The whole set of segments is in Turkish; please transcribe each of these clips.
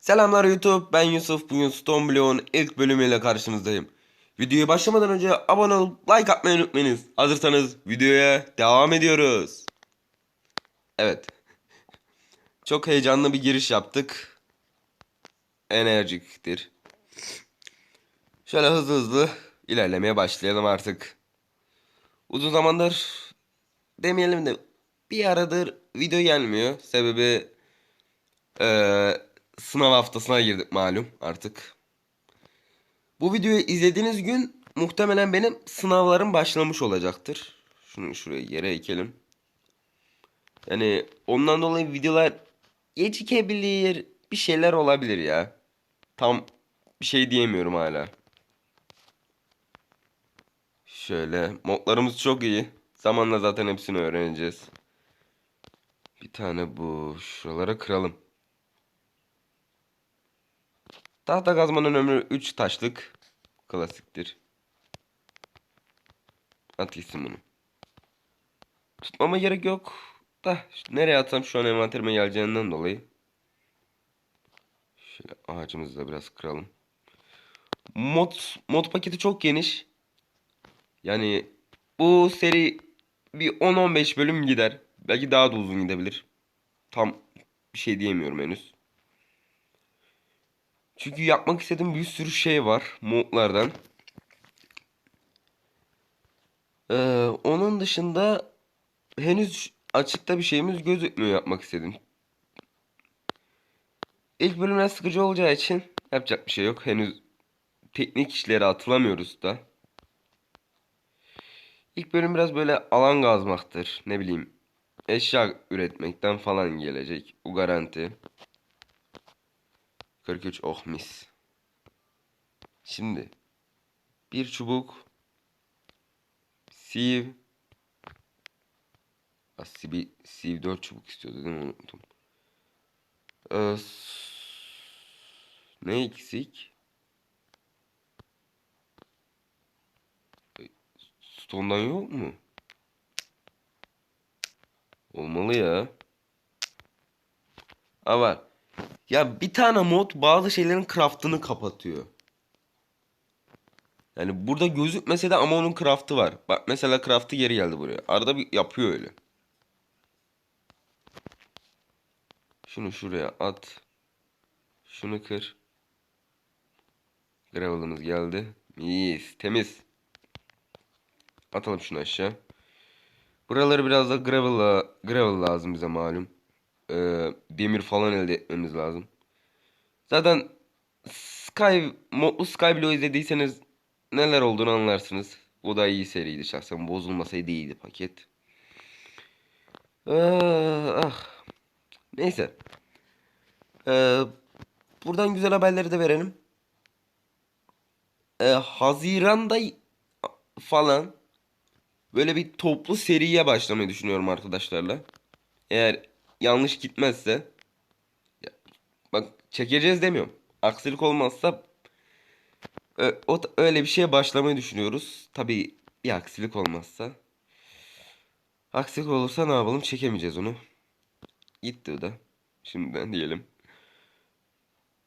Selamlar YouTube, ben Yusuf. Bugün Stone Block'un ilk bölümüyle karşınızdayım. Videoya başlamadan önce abone olup like atmayı unutmayınız. Hazırsanız videoya devam ediyoruz. Evet. Çok heyecanlı bir giriş yaptık. Enerjiktir. Şöyle hızlı hızlı ilerlemeye başlayalım artık. Uzun zamandır demeyelim de bir aradır video gelmiyor. Sebebi eee, sınav haftasına girdik malum artık. Bu videoyu izlediğiniz gün muhtemelen benim sınavlarım başlamış olacaktır. Şunu şuraya yere ekelim. Yani ondan dolayı videolar gecikebilir, bir şeyler olabilir ya. Tam bir şey diyemiyorum hala. Şöyle modlarımız çok iyi. Zamanla zaten hepsini öğreneceğiz. Bir tane bu. Şuralara kıralım. Tahta kazmanın ömrü 3 taşlık. Klasiktir. At gitsin bunu. Tutmama gerek yok. Da nereye atsam şu an envanterime geleceğinden dolayı. Şöyle ağacımızı da biraz kıralım. Mod, mod paketi çok geniş. Yani bu seri bir 10-15 bölüm gider. Belki daha da uzun gidebilir. Tam bir şey diyemiyorum henüz. Çünkü yapmak istediğim bir sürü şey var modlardan. Ee, onun dışında henüz açıkta bir şeyimiz gözükmüyor yapmak istediğim. İlk bölümler sıkıcı olacağı için yapacak bir şey yok. Henüz teknik işlere atılamıyoruz da. İlk bölüm biraz böyle alan gazmaktır. Ne bileyim eşya üretmekten falan gelecek. Bu garanti. 43 oh mis. Şimdi bir çubuk siv Ha, siv, siv 4 çubuk istiyordu değil mi unuttum. Ee, ne eksik? Stone'dan yok mu? Olmalı ya. Ha var. Ya bir tane mod bazı şeylerin craft'ını kapatıyor. Yani burada gözükmese de ama onun craft'ı var. Bak mesela craft'ı geri geldi buraya. Arada bir yapıyor öyle. Şunu şuraya at. Şunu kır. Gravel'ımız geldi. Mis, temiz. Atalım şunu aşağı. Buraları biraz da gravel, gravel lazım bize malum. Ee, demir falan elde etmemiz lazım. Zaten Sky, Modlu Skyblock izlediyseniz neler olduğunu anlarsınız. Bu da iyi seriydi şahsen. Bozulmasaydı iyiydi paket. Ah, ah. Neyse. Ee, buradan güzel haberleri de verelim. Ee, Haziran'da falan böyle bir toplu seriye başlamayı düşünüyorum arkadaşlarla. Eğer yanlış gitmezse bak çekeceğiz demiyorum. Aksilik olmazsa o, öyle bir şeye başlamayı düşünüyoruz. Tabii bir aksilik olmazsa. Aksilik olursa ne yapalım? Çekemeyeceğiz onu. Gitti o da. Şimdiden diyelim.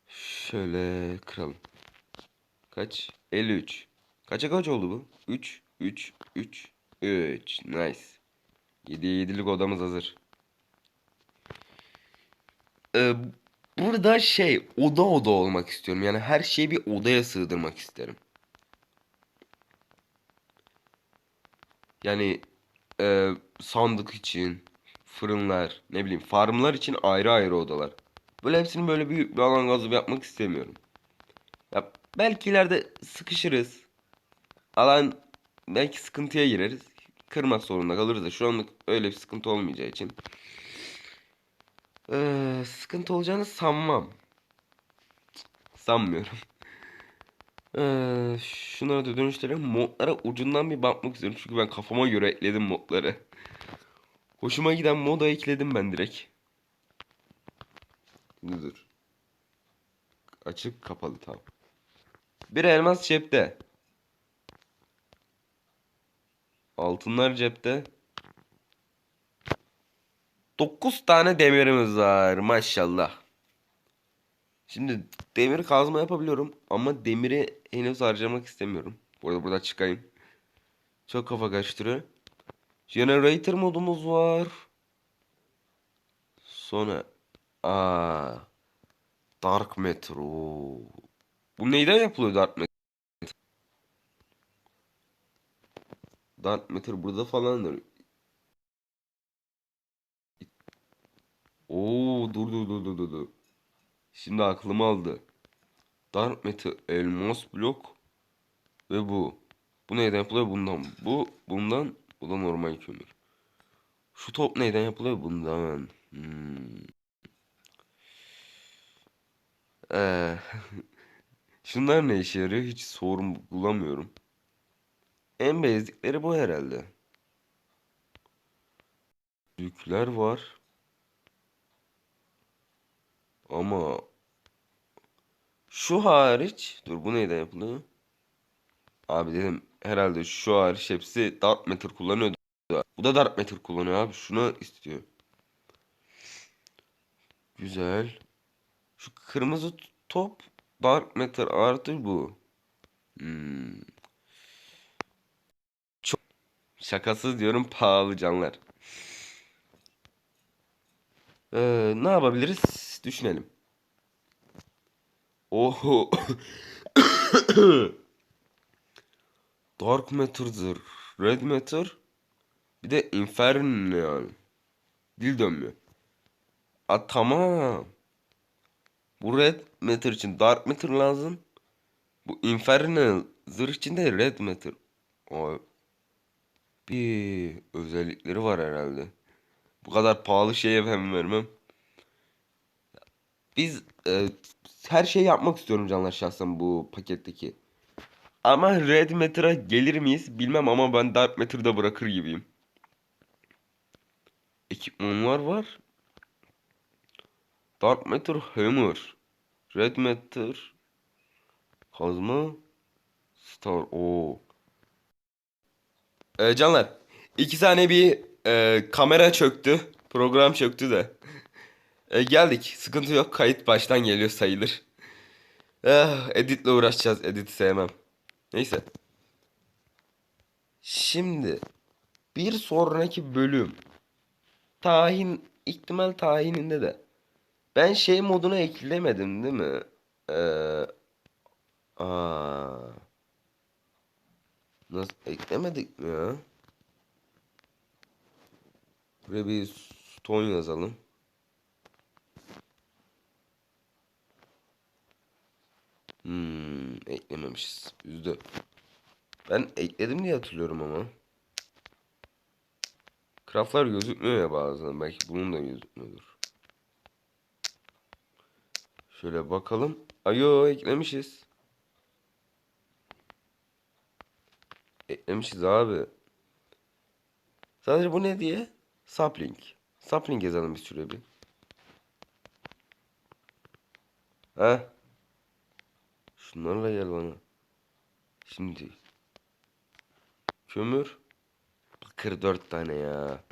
Şöyle kıralım. Kaç? 53. Kaça kaç oldu bu? 3, 3, 3, 3. Nice. 7'ye 7'lik odamız hazır. Ee, burada şey oda oda olmak istiyorum. Yani her şeyi bir odaya sığdırmak isterim. Yani e, sandık için, fırınlar, ne bileyim farmlar için ayrı ayrı odalar. Böyle hepsini böyle büyük bir alan gazı yapmak istemiyorum. Ya belki ileride sıkışırız. Alan belki sıkıntıya gireriz. Kırmak zorunda kalırız da şu anlık öyle bir sıkıntı olmayacağı için. Ee, sıkıntı olacağını sanmam. Sanmıyorum. Ee, şunları da dönüştürelim. Modlara ucundan bir bakmak istiyorum. Çünkü ben kafama göre ekledim modları. Hoşuma giden moda ekledim ben direkt. Dur. Açık kapalı tamam. Bir elmas cepte. Altınlar cepte. 9 tane demirimiz var maşallah. Şimdi demir kazma yapabiliyorum ama demiri henüz harcamak istemiyorum. Bu arada burada çıkayım. Çok kafa karıştırıyor. Generator modumuz var. Sonra aa Dark Matter. Bu neyden yapılıyor Dark Matter? Dark Matter burada falandır. Oo dur dur dur dur dur. Şimdi aklım aldı. Dark Matter elmas blok ve bu. Bu neyden yapılıyor? Bundan. Bu bundan. Bu da normal kömür. Şu top neyden yapılıyor? Bundan. Hmm. Ee, şunlar ne işe yarıyor? Hiç sorun bulamıyorum. En basicleri bu herhalde. Yükler var. Ama şu hariç dur bu neyden yapılıyor? Abi dedim herhalde şu hariç hepsi Dark Matter kullanıyor. Bu da Dark Matter kullanıyor abi. Şunu istiyor. Güzel. Şu kırmızı top Dark Matter artı bu. Hmm. Çok şakasız diyorum pahalı canlar. Ee, ne yapabiliriz? Düşünelim. Oho. Dark Matter'dır. Red Matter. Bir de Inferno yani. Dil dönmüyor. A tamam. Bu Red Matter için Dark Matter lazım. Bu Infernal zırh için de Red Matter. O bir özellikleri var herhalde. Bu kadar pahalı şeye ben vermem. Biz e, her şeyi yapmak istiyorum canlar şahsen bu paketteki. Ama Red Matter'a gelir miyiz bilmem ama ben Dark Matter'da bırakır gibiyim. Ekipmanlar var. Dark Matter Hammer. Red Matter Kazma Star o. Ee, canlar iki saniye bir e, kamera çöktü. Program çöktü de. E, geldik. Sıkıntı yok. Kayıt baştan geliyor sayılır. Eh, editle uğraşacağız. Edit sevmem. Neyse. Şimdi bir sonraki bölüm tahin ihtimal tahininde de ben şey moduna eklemedim değil mi? Ee, aa, nasıl eklemedik mi ya? Buraya bir stone yazalım. Hmm, eklememişiz. Üzdü. Ben ekledim diye hatırlıyorum ama. Craftlar gözükmüyor ya bazen. Belki bunun da gözükmüyordur. Şöyle bakalım. Ayo eklemişiz. Eklemişiz abi. Sadece bu ne diye? Sapling. Sapling yazalım bir süre bir. Ha? Şunlarla gel bana. Şimdi. Kömür. Bakır dört tane ya.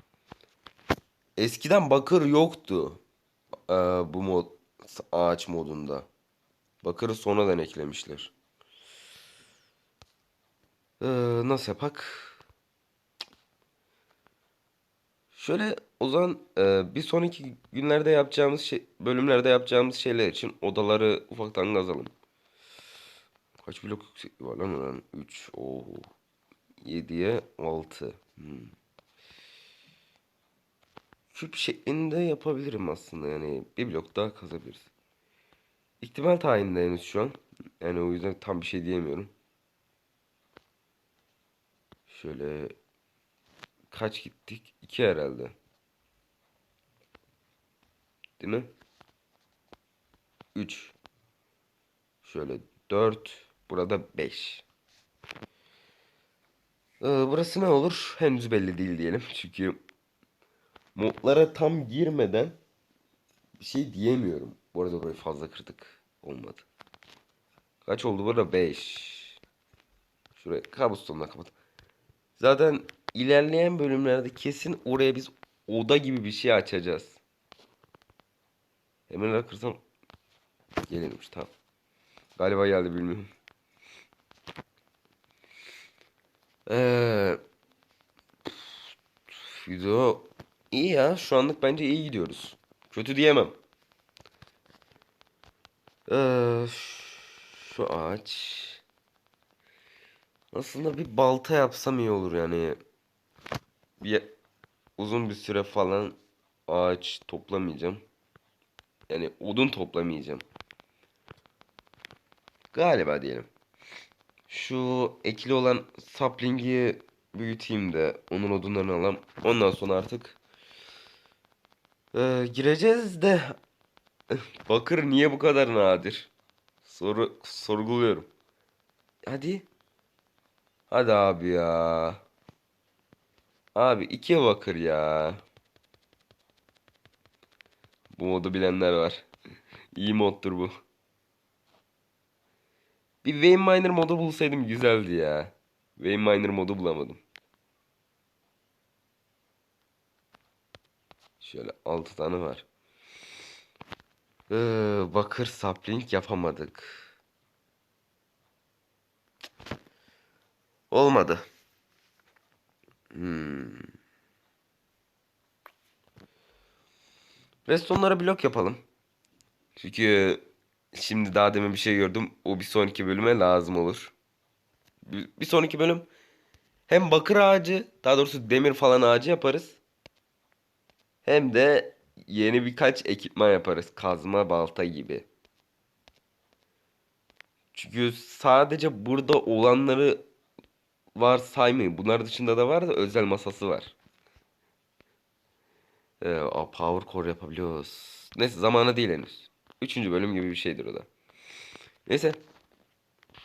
Eskiden bakır yoktu. Ee, bu mod ağaç modunda. Bakırı sonradan eklemişler. Ee, nasıl yapak? Şöyle o zaman e, bir sonraki günlerde yapacağımız şey, bölümlerde yapacağımız şeyler için odaları ufaktan kazalım. Kaç blok yüksekliği var lan lan? 3. Oo. 7'ye 6. Hmm. Küp şeklinde yapabilirim aslında yani bir blok daha kazabiliriz. İhtimal tayininde henüz şu an. Yani o yüzden tam bir şey diyemiyorum. Şöyle kaç gittik? 2 herhalde. Değil mi? 3. Şöyle 4. Burada 5. Ee, burası ne olur? Henüz belli değil diyelim. Çünkü modlara tam girmeden bir şey diyemiyorum. Bu arada burayı fazla kırdık. Olmadı. Kaç oldu burada? 5. Şurayı kabustonla kapat. Zaten ilerleyen bölümlerde kesin oraya biz oda gibi bir şey açacağız. Hemen kırsam Gelirmiş tamam. Galiba geldi bilmiyorum. Ee, video iyi ya. Şu anlık bence iyi gidiyoruz. Kötü diyemem. Ee, şu ağaç. Aslında bir balta yapsam iyi olur yani. Bir uzun bir süre falan ağaç toplamayacağım. Yani odun toplamayacağım. Galiba diyelim. Şu ekili olan sapling'i büyüteyim de onun odunlarını alalım. Ondan sonra artık Ee, gireceğiz de bakır niye bu kadar nadir? Soru sorguluyorum. Hadi. Hadi abi ya. Abi iki bakır ya. Bu modu bilenler var. İyi moddur bu. Bir Vein Miner modu bulsaydım güzeldi ya. Vein Miner modu bulamadım. Şöyle 6 tane var. Ee, bakır sapling yapamadık. Olmadı. Hmm. Restonlara blok yapalım. Çünkü şimdi daha demin bir şey gördüm. O bir sonraki bölüme lazım olur. Bir, sonraki bölüm hem bakır ağacı, daha doğrusu demir falan ağacı yaparız. Hem de yeni birkaç ekipman yaparız. Kazma, balta gibi. Çünkü sadece burada olanları var saymayın. Bunlar dışında da var da özel masası var. Ee, power core yapabiliyoruz. Neyse zamanı değil henüz. Üçüncü bölüm gibi bir şeydir o da. Neyse.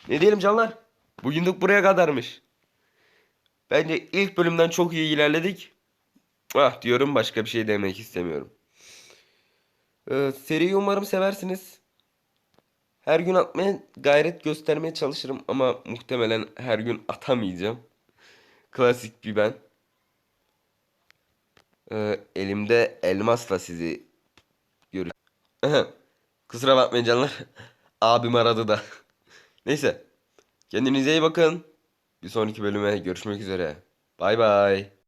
Ne diyelim canlar? Bugünlük buraya kadarmış. Bence ilk bölümden çok iyi ilerledik. Ah diyorum başka bir şey demek istemiyorum. Ee, seriyi umarım seversiniz. Her gün atmaya gayret göstermeye çalışırım ama muhtemelen her gün atamayacağım. Klasik bir ben. Ee, elimde elmasla sizi görüş. Kusura bakmayın canlar. Abim aradı da. Neyse. Kendinize iyi bakın. Bir sonraki bölüme görüşmek üzere. Bay bay.